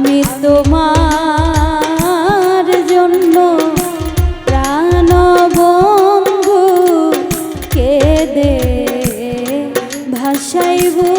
আমি তোমার জন্য প্রাণ বন্ধু ভাষাই বল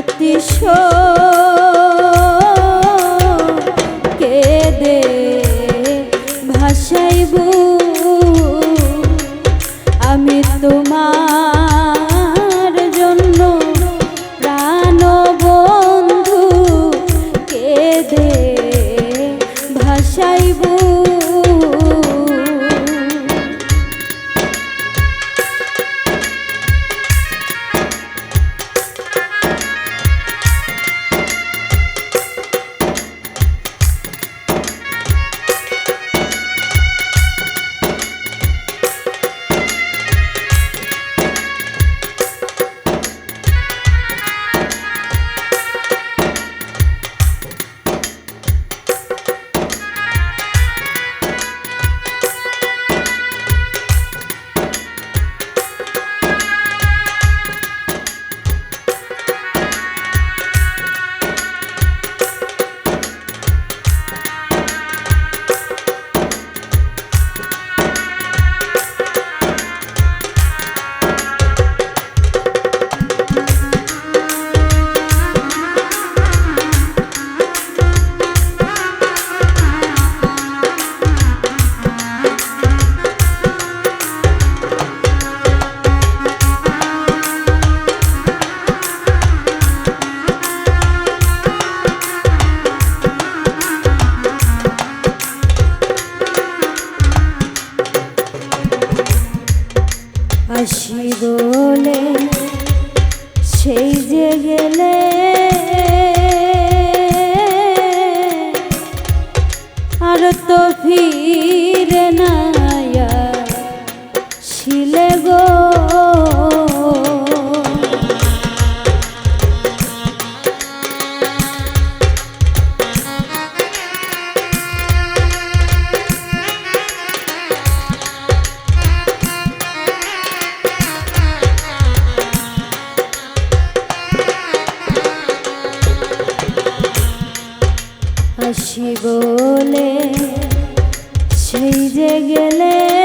জ্যোতিষ বলে সেই যে গেলে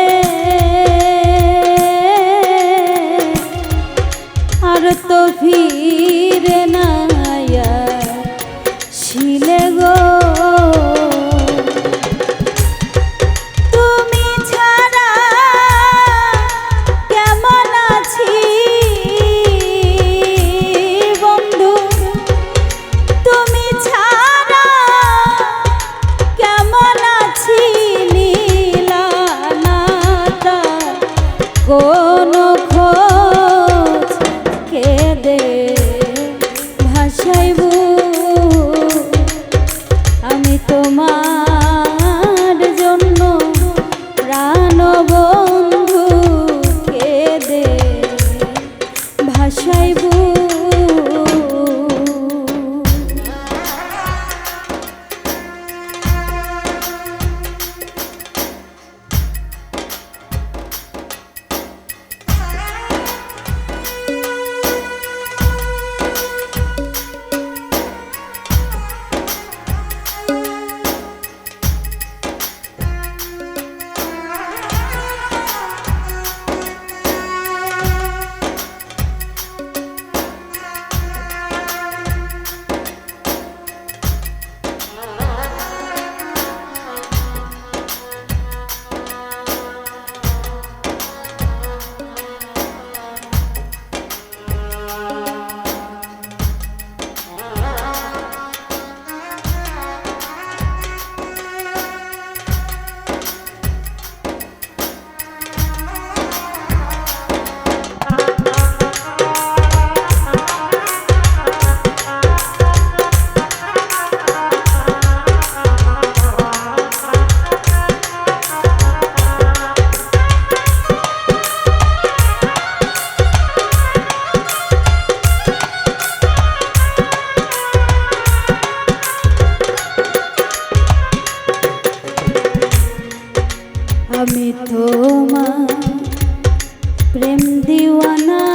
প্রেম দিওয়ানা।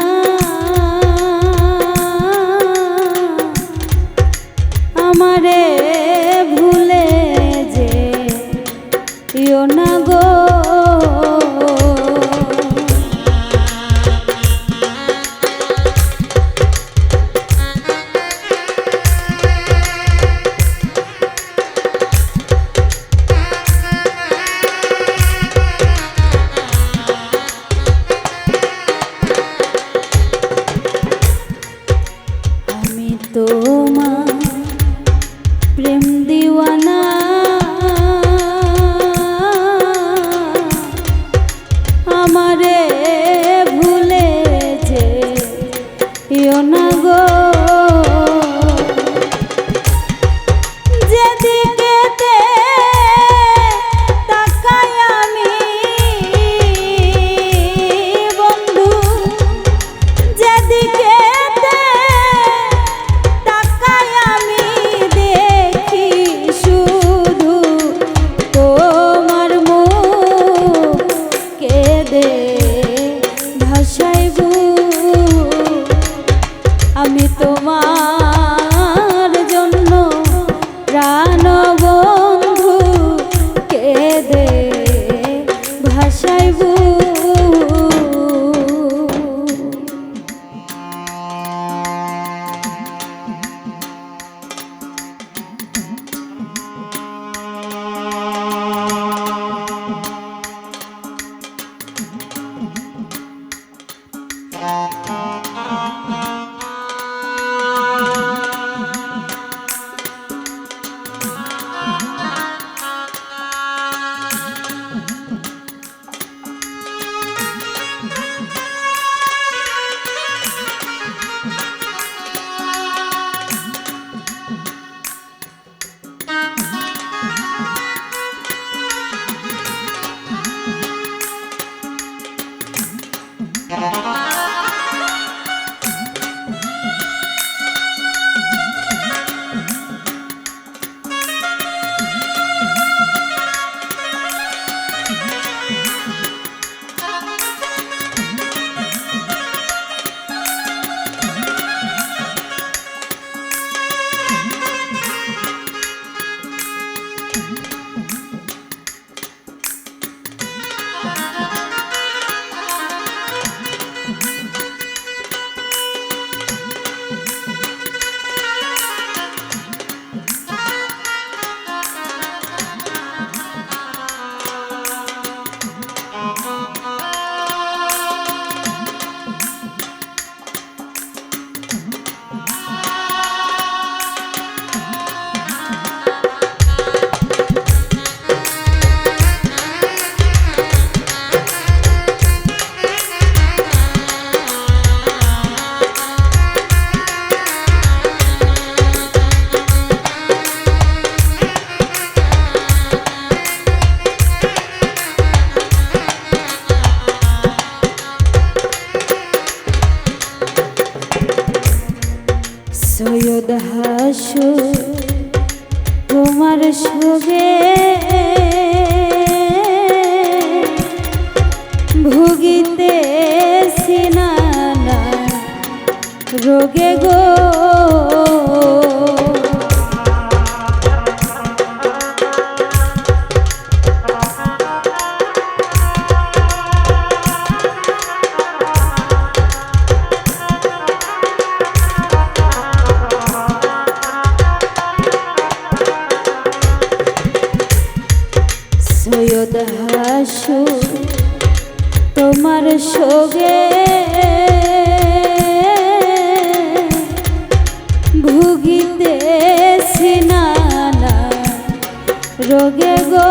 Con agua. সৈয়দ হাসু তোমার শুভে ভুগিতে সিনানা রোগে গো। ভুগিতে নানা রোগে গো